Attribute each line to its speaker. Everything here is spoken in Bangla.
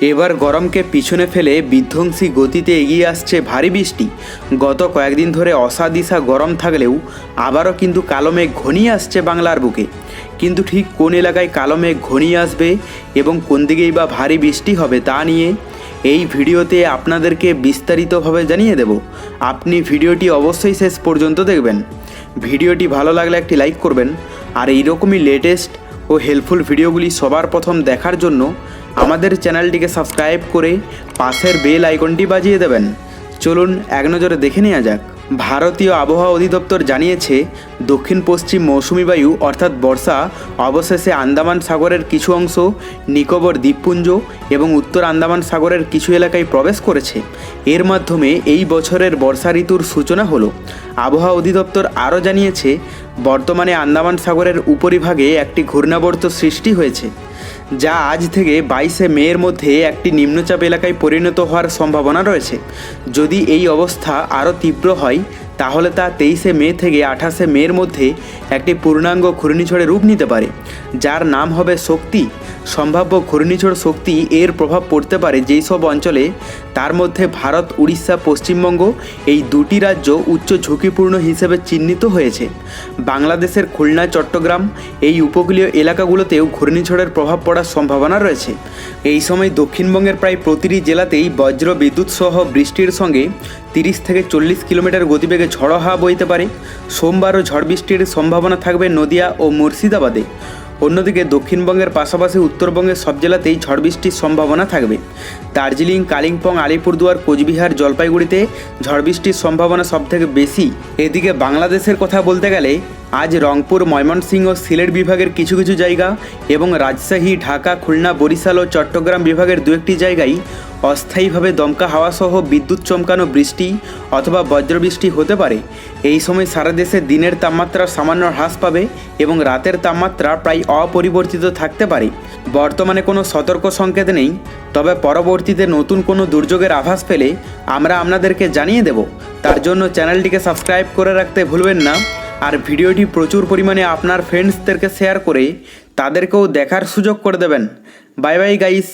Speaker 1: এবার গরমকে পিছনে ফেলে বিধ্বংসী গতিতে এগিয়ে আসছে ভারী বৃষ্টি। গত কয়েকদিন ধরে অসাদিসা গরম থাকলেও আবারও কিন্তু কালো মেঘ ঘনিয়ে আসছে বাংলার বুকে। কিন্তু ঠিক কোন এলাকায় কালো মেঘ ঘনিয়ে আসবে এবং কোন দিকেই বা ভারী বৃষ্টি হবে তা নিয়ে এই ভিডিওতে আপনাদেরকে বিস্তারিতভাবে জানিয়ে দেব। আপনি ভিডিওটি অবশ্যই শেষ পর্যন্ত দেখবেন। ভিডিওটি ভালো লাগলে একটি লাইক করবেন। আর এইরকমই লেটেস্ট ও হেল্পফুল ভিডিওগুলি সবার প্রথম দেখার জন্য আমাদের চ্যানেলটিকে সাবস্ক্রাইব করে পাশের বেল আইকনটি বাজিয়ে দেবেন। চলুন এক নজরে দেখে নেওয়া যাক। ভারতীয় আবহাওয়া অধিদপ্তর জানিয়েছে, দক্ষিণ পশ্চিম মৌসুমি বায়ু, অর্থাৎ বর্ষা, অবশেষে আন্দামান সাগরের কিছু অংশ, নিকোবর দ্বীপপুঞ্জ এবং উত্তর আন্দামান সাগরের কিছু এলাকায় প্রবেশ করেছে। এর মাধ্যমে এই বছরের বর্ষা ঋতুর সূচনা হলো। আবহাওয়া অধিদপ্তর আরও জানিয়েছে, বর্তমানে আন্দামান সাগরের উপরিভাগে একটি ঘূর্ণাবর্ত সৃষ্টি হয়েছে। যা আজ থেকে বাইশে মেয়ের মধ্যে একটি নিম্নচাপ এলাকায় পরিণত হওয়ার সম্ভাবনা রয়েছে। যদি এই অবস্থা আরও তীব্র হয় তাহলে তা তেইশে মে থেকে আঠাশে মের মধ্যে একটি পূর্ণাঙ্গ ঘূর্ণিঝড়ে রূপ নিতে পারে, যার নাম হবে শক্তি। সম্ভাব্য ঘূর্ণিঝড় শক্তি এর প্রভাব পড়তে পারে যেই সব অঞ্চলে। তার মধ্যে ভারত, উড়িষ্যা, পশ্চিমবঙ্গ এই দুটি রাজ্য উচ্চ ঝুঁকিপূর্ণ হিসেবে চিহ্নিত হয়েছে। বাংলাদেশের খুলনা, চট্টগ্রাম এই উপকূলীয় এলাকাগুলোতেও ঘূর্ণিঝড়ের প্রভাব পড়ার সম্ভাবনা রয়েছে। এই সময় দক্ষিণবঙ্গের প্রায় প্রতিটি জেলাতেই বজ্র বিদ্যুৎ সহ বৃষ্টির সঙ্গে তিরিশ থেকে চল্লিশ কিলোমিটার গতিবেগে ঝড়ো হাওয়া বইতে পারে। সোমবারও ঝড় বৃষ্টির সম্ভাবনা থাকবে নদিয়া ও মুর্শিদাবাদে। অন্যদিকে দক্ষিণবঙ্গের পাশাপাশি উত্তরবঙ্গের সব জেলাতেই ঝড় বৃষ্টির সম্ভাবনা থাকবে। দার্জিলিং, কালিম্পং, আলিপুরদুয়ার, কোচবিহার, জলপাইগুড়িতে ঝড় বৃষ্টির সম্ভাবনা সবথেকে বেশি। এদিকে বাংলাদেশের কথা বলতে গেলে আজ রংপুর, ময়মনসিংহ, সিলেট বিভাগের কিছু কিছু জায়গা এবং রাজশাহী, ঢাকা, খুলনা, বরিশাল ও চট্টগ্রাম বিভাগের দু একটি জায়গায় অস্থায়ীভাবে দমকা হাওয়াসহ বিদ্যুৎ চমকানো বৃষ্টি অথবা বজ্রবৃষ্টি হতে পারে। এই সময় সারা দেশে দিনের তাপমাত্রা সামান্য হ্রাস পাবে এবং রাতের তাপমাত্রা প্রায় অপরিবর্তিত থাকতে পারে। বর্তমানে কোনো সতর্ক সংকেত নেই, তবে পরবর্তীতে নতুন কোনো দুর্যোগের আভাস পেলে আমরা আপনাদেরকে জানিয়ে দেব। তার জন্য চ্যানেলটিকে সাবস্ক্রাইব করে রাখতে ভুলবেন না আর ভিডিওটি প্রচুর পরিমাণে আপনার ফ্রেন্ডসদেরকে শেয়ার করে তাদেরকেও দেখার সুযোগ করে দেবেন। Bye bye guys